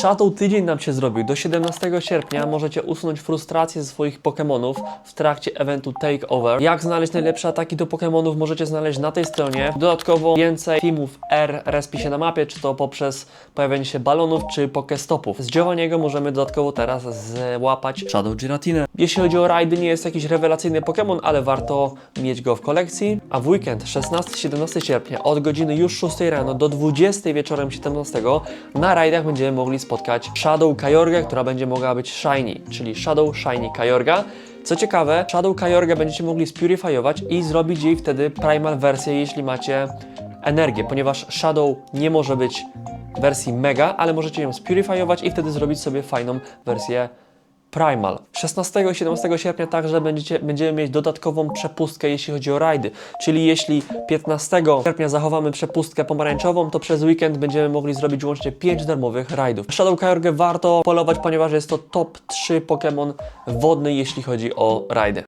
Shadow tydzień nam się zrobił. Do 17 sierpnia możecie usunąć frustrację ze swoich Pokémonów w trakcie eventu Takeover. Jak znaleźć najlepsze ataki do Pokémonów możecie znaleźć na tej stronie. Dodatkowo więcej teamów R respi się na mapie, czy to poprzez pojawienie się balonów, czy Pokestopów. Z działaniego możemy dodatkowo teraz złapać Shadow Giratinę. Jeśli chodzi o rajdy, nie jest jakiś rewelacyjny Pokémon, ale warto mieć go w kolekcji. A w weekend 16-17 sierpnia od godziny już 6 rano do 20 wieczorem 17 na rajdach będziemy mogli spotkać Shadow Kajorgę, która będzie mogła być Shiny, czyli Shadow Shiny Kajorga. Co ciekawe, Shadow Kajorgę będziecie mogli spurifyować i zrobić jej wtedy primal wersję, jeśli macie energię, ponieważ Shadow nie może być wersji mega, ale możecie ją spurifyować i wtedy zrobić sobie fajną wersję Primal. 16 i 17 sierpnia także będziecie, będziemy mieć dodatkową przepustkę, jeśli chodzi o rajdy. Czyli jeśli 15 sierpnia zachowamy przepustkę pomarańczową, to przez weekend będziemy mogli zrobić łącznie 5 darmowych rajdów. Shadow Kyogre warto polować, ponieważ jest to top 3 Pokémon wodny, jeśli chodzi o rajdy.